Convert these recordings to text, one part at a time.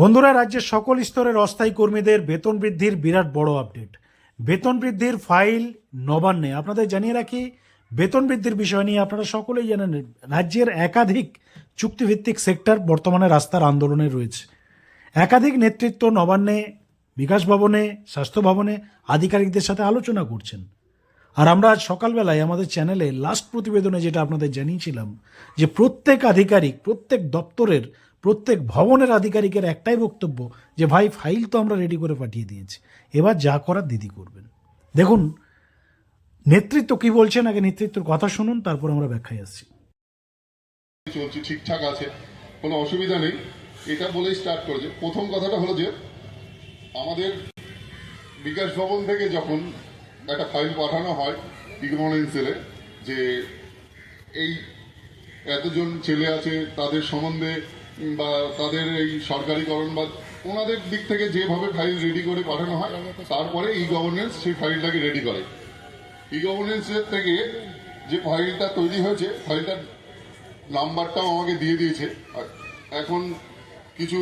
বন্ধুরা, রাজ্যের সকল স্তরের অস্থায়ী কর্মীদের বেতন বৃদ্ধির বিরাট বড় আপডেট। বেতন বৃদ্ধির ফাইল নবান্নে। আপনাদের জানিয়ে রাখি, বেতন বৃদ্ধির বিষয় নিয়ে আপনারা সকলেই জানেন, রাজ্যের একাধিক চুক্তিভিত্তিক সেক্টর বর্তমানে রাস্তার আন্দোলনে রয়েছে। একাধিক নেতৃত্ব নবান্নে, বিকাশ ভবনে, স্বাস্থ্য ভবনে আধিকারিকদের সাথে আলোচনা করছেন। আর আমরা আজ সকালবেলায় আমাদের চ্যানেলে লাস্ট প্রতিবেদনে যেটা আপনাদের জানিয়েছিলাম, যে প্রত্যেক আধিকারিক, প্রত্যেক দপ্তরের প্রত্যেক ভবনের আধিকারিকের একটাই বক্তব্য যে, ভাই, ফাইল তো আমরা রেডি করে পাঠিয়ে দিয়েছি। এবার যা করার দিদি করবেন। দেখুন, নেতৃত্ব কি বলছেন, আগে নেতৃত্বের কথা শুনুন, তারপর আমরা ব্যাখ্যায় আসছি। চলছে, ঠিকঠাক আছে, কোনো অসুবিধা নেই। এটা বলেই স্টার্ট করেছে। প্রথম কথাটা হলো যে, আমাদের বিকাশ ভবন থেকে যখন একটা ফাইল পাঠানো হয় ইগনোরেন্স সেলে, যে এই এতজন ছেলে আছে, তাদের সম্বন্ধে বা তাদের এই সরকারিকরণ বা ওনাদের দিক থেকে যেভাবে ফাইল রেডি করে পাঠানো হয়, তারপরে ই গভর্নেন্স সেই ফাইলটাকে রেডি করে। ই গভর্নেন্সের থেকে যে ফাইলটা তৈরি হয়েছে, ফাইলটার নাম্বারটাও আমাকে দিয়ে দিয়েছে। এখন কিছু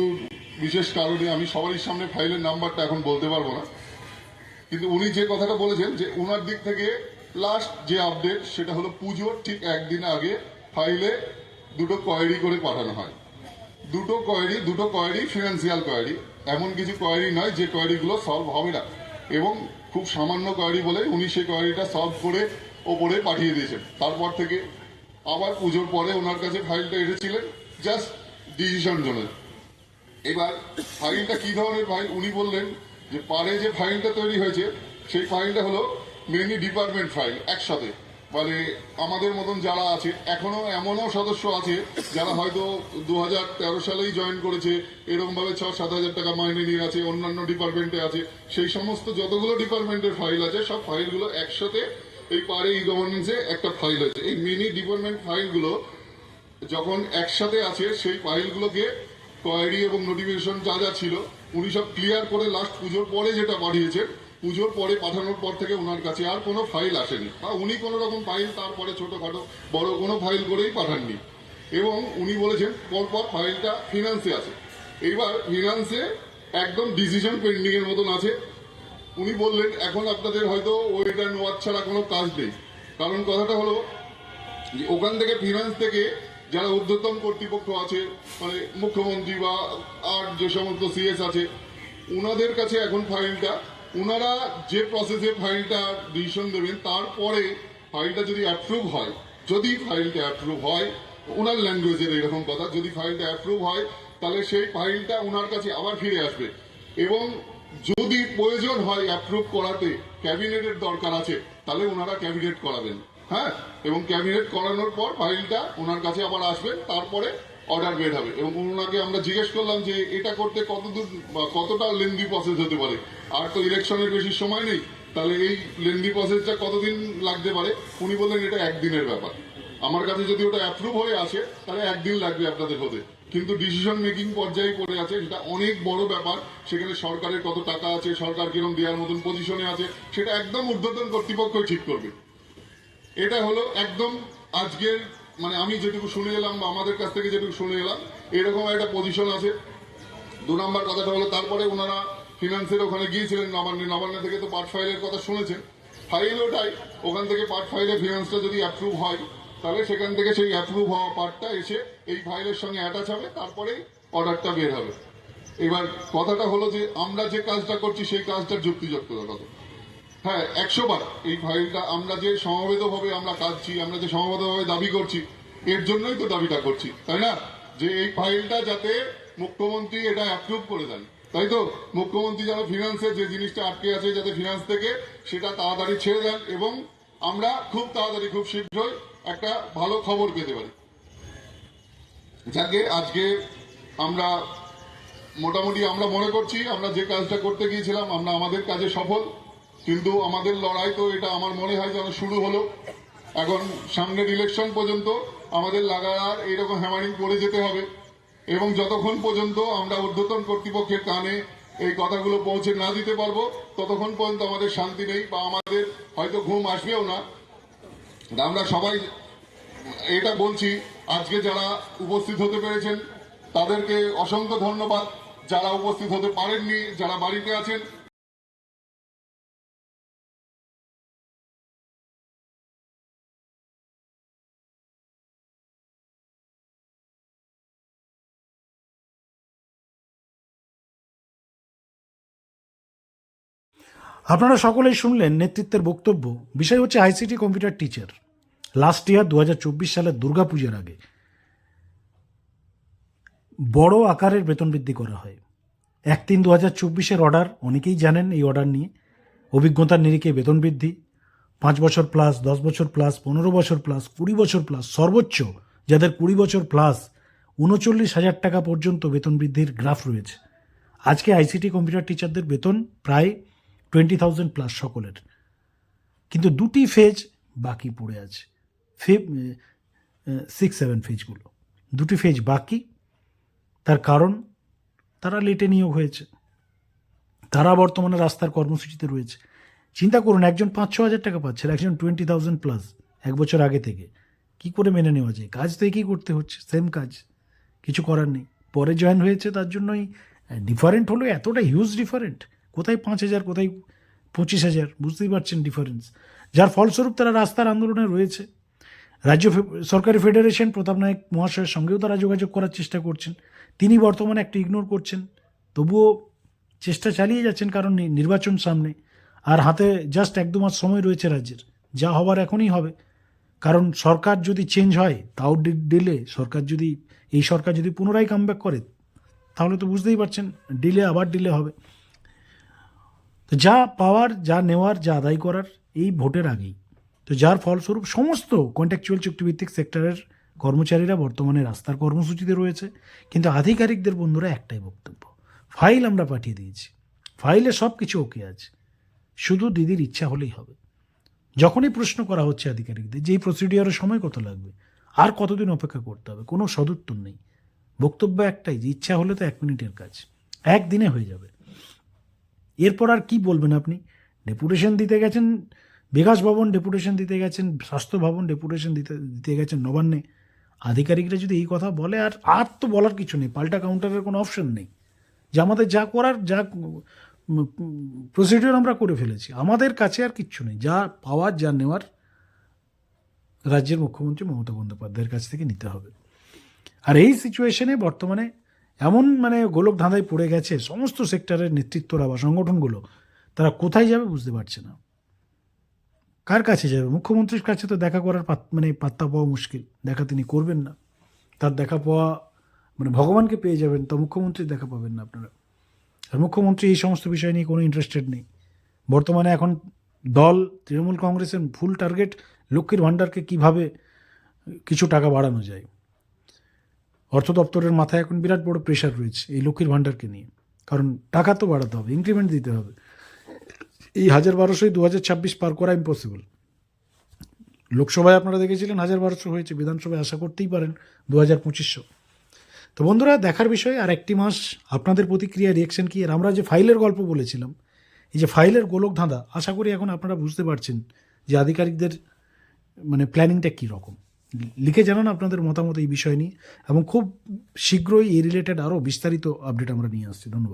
বিশেষ কারণে আমি সবারই সামনে ফাইলের নাম্বারটা এখন বলতে পারব না। কিন্তু উনি যে কথাটা বলেছেন যে ওনার দিক থেকে লাস্ট যে আপডেট সেটা হলো পুজোর ঠিক একদিন আগে ফাইলে দুটো কোয়ারি করে পাঠানো হয়। দুটো কোয়ারি দুটো কোয়ারি ফিনান্সিয়াল কোয়ারি এমন কিছু কোয়ারি নয়, যে কোয়ারিগুলো সলভ হবে না। এবং খুব সামান্য কোয়ারি বলে উনি সেই কোয়ারিটা সলভ করে ওপরে পাঠিয়ে দিয়েছেন। তারপর থেকে আবার পুজোর পরে ওনার কাছে ফাইলটা এসেছিলেন জাস্ট ডিসিশন জনের এবার ফাইলটা কি ধরনের ফাইল উনি বললেন যে পারে যে ফাইলটা তৈরি হয়েছে, সেই ফাইলটা হলো মেনি ডিপার্টমেন্ট ফাইল একসাথে। মানে আমাদের মতন যারা আছে, এখনও এমনও সদস্য আছে যারা হয়তো দু হাজার তেরো সালেই জয়েন করেছে এরকম ভাবে ছ, সাত হাজার টাকা মাইনে নিয়ে আছে, অন্যান্য ডিপার্টমেন্টে আছে। সেই সমস্ত যতগুলো ডিপার্টমেন্টের ফাইল আছে, সব ফাইলগুলো একসাথে এই পারে ই গভর্নেন্সে একটা ফাইল আছে। এই মিনি ডিপার্টমেন্ট ফাইলগুলো যখন একসাথে আছে, সেই ফাইলগুলোকে কোয়ারি এবং নোটিফিকেশন যা যা ছিল, উনি সব ক্লিয়ার করে লাস্ট পুজোর পরে যেটা পাঠিয়েছেন পুজোর পরে পাঠানোর পর থেকে ওনার কাছে আর কোনো ফাইল আসেনি। বা উনি কোনো রকম ফাইল তারপরে ছোটখাটো বড় কোনো ফাইল করেই পাঠাননি। এবং উনি বলেছেন, পরপর ফাইলটা ফিনান্সে আছে। এইবার ফিনান্সে একদম ডিসিশন পেন্ডিং এর মতন আছে। উনি বললেন, এখন আপনাদের হয়তো ওইটা নেওয়ার ছাড়া কোনো কাজ নেই। কারণ কথাটা হলো যে, ওখান থেকে ফিনান্স থেকে যারা ঊর্ধ্বতন কর্তৃপক্ষ আছে মানে মুখ্যমন্ত্রী বা আর যে সমস্ত সিএস আছে ওনাদের কাছে এখন ফাইলটা ওনারা যে প্রসেসে ফাইলটা ডিসিশন দেবেন, তারপরে ফাইলটা যদি অ্যাপ্রুভ হয়, যদি ফাইলটা অ্যাপ্রুভ হয়, ওনার ল্যাঙ্গুয়েজের এরকম কথা, যদি ফাইলটা অ্যাপ্রুভ হয়, তাহলে সেই ফাইলটা ওনার কাছে আবার ফিরে আসবে। এবং যদি প্রয়োজন হয় অ্যাপ্রুভ করাতে ক্যাবিনেটের দরকার আছে, তাহলে ওনারা ক্যাবিনেট করাবেন। হ্যাঁ? এবং ক্যাবিনেট করানোর পর ফাইলটা ওনার কাছে আবার আসবে, তারপরে অর্ডার বের হবে। এবং ওনাকে আমরা জিজ্ঞেস করলাম যে, এটা করতে কতদূর কতটা লেন্দি প্রসেস হতে পারে? আর তো ইলেকশনের বেশি সময় নেই, তাহলে এই লেন্দি প্রসেসটা কতদিন লাগতে পারে? উনি বললেন এটা একদিনের ব্যাপার। আমার কাছে যদি ওটা অ্যাপ্রুভ হয়ে আসে, তাহলে একদিন লাগবে আপনাদের হতে। কিন্তু ডিসিশন মেকিং পর্যায়ে পড়ে আছে, সেটা অনেক বড় ব্যাপার। সেখানে সরকারের কত টাকা আছে, সরকার কিরম দেওয়ার মতন পজিশনে আছে, সেটা একদম ঊর্ধ্বতন কর্তৃপক্ষই ঠিক করবে। এটা হলো একদম আজকের মানে আমি যেটুকু শুনে এলাম বা আমাদের কাছ থেকে যেটুকু শুনে এলাম, এরকম একটা পজিশন আছে। দু নম্বর কথাটা হলো, তারপরে ওনারা ফিনান্সের ওখানে গিয়েছিলেন, নবান্নে। নবান্ন থেকে তো পার্ট ফাইলের কথা শুনেছেন। ফাইল ওটাই। ওখান থেকে পার্ট ফাইলে ফিনান্সটা যদি অ্যাপ্রুভ হয়, তাহলে সেখান থেকে সেই অ্যাপ্রুভ হওয়া পার্টটা এসে এই ফাইলের সঙ্গে অ্যাটাচ হবে তারপরেই অর্ডারটা বের হবে। এবার কথাটা হলো যে, আমরা যে কাজটা করছি, সেই কাজটার যুক্তিযুক্ততা কত হ্যাঁ একশো বার এই ফাইলটা আমরা যে সমবেতভাবে আমরা কাঁদছি, আমরা যে সমবেতভাবে দাবি করছি, এর জন্যই তো দাবিটা করছি, তাই না? যে এই ফাইলটা যাতে মুখ্যমন্ত্রী এটা অ্যাপ্রুভ করে দেন। তাই তো মুখ্যমন্ত্রী যেন ফিনান্সে যে জিনিসটা আটকে আছে যাতে ফিনান্স থেকে, সেটা তাড়াতাড়ি ছেড়ে দেন এবং আমরা খুব তাড়াতাড়ি, খুব শীঘ্রই একটা ভালো খবর পেতে পারি। যাকে আজকে আমরা মোটামুটি আমরা মনে করছি, আমরা যে কাজটা করতে গিয়েছিলাম, আমরা আমাদের কাজে সফল, কিন্তু আমাদের লড়াই তো এটা আমার মনে হয় যেন শুরু হলো। এখন সামনের ইলেকশন পর্যন্ত আমাদের লাগাতার এইরকম হ্যামারিং করে যেতে হবে। এবং যতক্ষণ পর্যন্ত আমরা ঊর্ধ্বতন কর্তৃপক্ষের কানে এই কথাগুলো পৌঁছে না দিতে পারব, ততক্ষণ পর্যন্ত আমাদের শান্তি নেই বা আমাদের হয়তো ঘুম আসবেও না। আমরা সবাই এটা বলছি, আজকে যারা উপস্থিত হতে পেরেছেন, তাদেরকে অসংখ্য ধন্যবাদ। যারা উপস্থিত হতে পারেননি, যারা বাড়িতে আছেন আপনারা সকলেই শুনলেন নেতৃত্বের বক্তব্য। বিষয় হচ্ছে ICT computer teacher. Last year দু হাজার চব্বিশ সালের দুর্গাপূজার আগে। বড় আকারের বেতন বৃদ্ধি করা হয়। এক তিন দু হাজার চব্বিশের অর্ডার অনেকেই জানেন এই অর্ডার নিয়ে। অভিজ্ঞতার নিরিখে বেতন বৃদ্ধি। পাঁচ বছর প্লাস দশ বছর প্লাস পনেরো বছর প্লাস কুড়ি বছর প্লাস সর্বোচ্চ যাদের কুড়ি বছর প্লাস উনচল্লিশ হাজার টাকা পর্যন্ত বেতন বৃদ্ধির গ্রাফ রয়েছে। আজকে আইসিটি কম্পিউটার টিচারদের বেতন প্রায় টোয়েন্টি থাউজেন্ড প্লাস সকলের। কিন্তু দুটি ফেজ বাকি পড়ে আছে। ফেব সিক্স সেভেন ফেজগুলো দুটি ফেজ বাকি। তার কারণ, তারা লেটে নিয়োগ হয়েছে। তারা বর্তমানে রাস্তার কর্মসূচিতে রয়েছে। চিন্তা করুন, একজন পাঁচ, ছ হাজার টাকা পাচ্ছে, একজন টোয়েন্টি থাউজেন্ড প্লাস এক বছর আগে থেকে। কি করে মেনে নেওয়া যায়? কাজ তো একই করতে হচ্ছে সেম কাজ। কিছু করার নেই। পরে জয়েন হয়েছে, তার জন্যই ডিফারেন্ট হলো, এতটা হিউজ ডিফারেন্ট কোথায় পাঁচ হাজার, কোথায় পঁচিশ হাজার? বুঝতেই পারছেন ডিফারেন্স যার ফলস্বরূপ তারা রাস্তার আন্দোলনে রয়েছে। রাজ্য সরকারি ফেডারেশন প্রতাপ নায়ক মহাশয়ের সঙ্গেও তারা যোগাযোগ করার চেষ্টা করছেন। তিনি বর্তমানে একটা ইগনোর করছেন। তবুও চেষ্টা চালিয়ে যাচ্ছেন কারণ নির্বাচন সামনে। আর হাতে জাস্ট এক দু মাস সময় রয়েছে রাজ্যের। যা হবার এখনই হবে। কারণ সরকার যদি চেঞ্জ হয়, তাও ডিলে সরকার যদি, এই সরকার যদি পুনরায় কামব্যাক করে, তাহলে তো বুঝতেই পারছেন ডিলে আবার ডিলে হবে। তো যা পাওয়ার, যা নেওয়ার, যা আদায় করার, এই ভোটের আগেই। তো যার ফলস্বরূপ সমস্ত কন্ট্রাকচুয়াল চুক্তিভিত্তিক সেক্টরের কর্মচারীরা বর্তমানে রাস্তার কর্মসূচিতে রয়েছে, কিন্তু আধিকারিকদের বন্ধুরা একটাই বক্তব্য, ফাইল আমরা পাঠিয়ে দিয়েছি। ফাইলে সব কিছু ওকে আছে, শুধু দিদির ইচ্ছা হলেই হবে। যখনই প্রশ্ন করা হচ্ছে আধিকারিকদের, যে এই প্রসিডিওরের সময় কত লাগবে, আর কতদিন অপেক্ষা করতে হবে, কোনো সদুত্তর নেই। বক্তব্য একটাই, যে ইচ্ছা হলে তো এক মিনিটের কাজ, একদিনে হয়ে যাবে। এরপর আর কি বলবেন আপনি? ডেপুটেশন দিতে গেছেন, বিকাশ ভবন ডেপুটেশন দিতে গেছেন, স্বাস্থ্য ভবন ডেপুটেশন দিতে দিতে গেছেন নবান্নে। আধিকারিকরা যদি এই কথা বলে, আর আর তো বলার কিছু নেই, পাল্টা কাউন্টারের কোনো অপশন নেই। যে আমাদের যা করার, যা প্রসিডিওর আমরা করে ফেলেছি, আমাদের কাছে আর কিচ্ছু নেই। যা পাওয়ার, যা নেওয়ার রাজ্যের মুখ্যমন্ত্রী মমতা বন্দ্যোপাধ্যায়ের কাছ থেকে নিতে হবে। আর এই সিচুয়েশনে বর্তমানে এমন মানে গোলক ধাঁধায় পড়ে গেছে, সমস্ত সেক্টরের নেতৃত্বরা বা সংগঠনগুলো, তারা কোথায় যাবে বুঝতে পারছে না। কার কাছে যাবে? মুখ্যমন্ত্রীর কাছে তো দেখা করার মানে পাত্তা পাওয়া মুশকিল। দেখা তিনি করবেন না। তার দেখা পাওয়া মানে ভগবানকে পেয়ে যাবেন, তো মুখ্যমন্ত্রীর দেখা পাবেন না আপনারা। আর মুখ্যমন্ত্রী এই সমস্ত বিষয় নিয়ে কোনো ইন্টারেস্টেড নেই। বর্তমানে এখন দল, তৃণমূল কংগ্রেসের ফুল টার্গেট লক্ষ্মীর ভাণ্ডারকে কীভাবে কিছু টাকা বাড়ানো যায়? অর্থ দপ্তরের মাথায় এখন বিরাট বড় প্রেশার রয়েছে এই লক্ষ্মীর ভাণ্ডারকে নিয়ে। কারণ টাকা তো বাড়াতে হবে ইনক্রিমেন্ট দিতে হবে। এই হাজার বারোশোই দু হাজার ছাব্বিশ পার করা ইম্পসিবল লোকসভায় আপনারা দেখেছিলেন হাজার বারোশো হয়েছে, বিধানসভায় আশা করতেই পারেন দু হাজার পঁচিশশো। তো বন্ধুরা, দেখার বিষয় আর একটি মাস আপনাদের প্রতিক্রিয়া রিয়েকশন কি? আর আমরা যে ফাইলের গল্প বলেছিলাম, এই যে ফাইলের গোলক ধাঁধা, আশা করি এখন আপনারা বুঝতে পারছেন যে আধিকারিকদের মানে প্ল্যানিংটা কী রকম। লিখে জানান আপনাদের মতামত এই বিষয় নিয়ে এবং খুব শীঘ্রই এই রিলেটেড আরও বিস্তারিত আপডেট আমরা নিয়ে আসছি। ধন্যবাদ।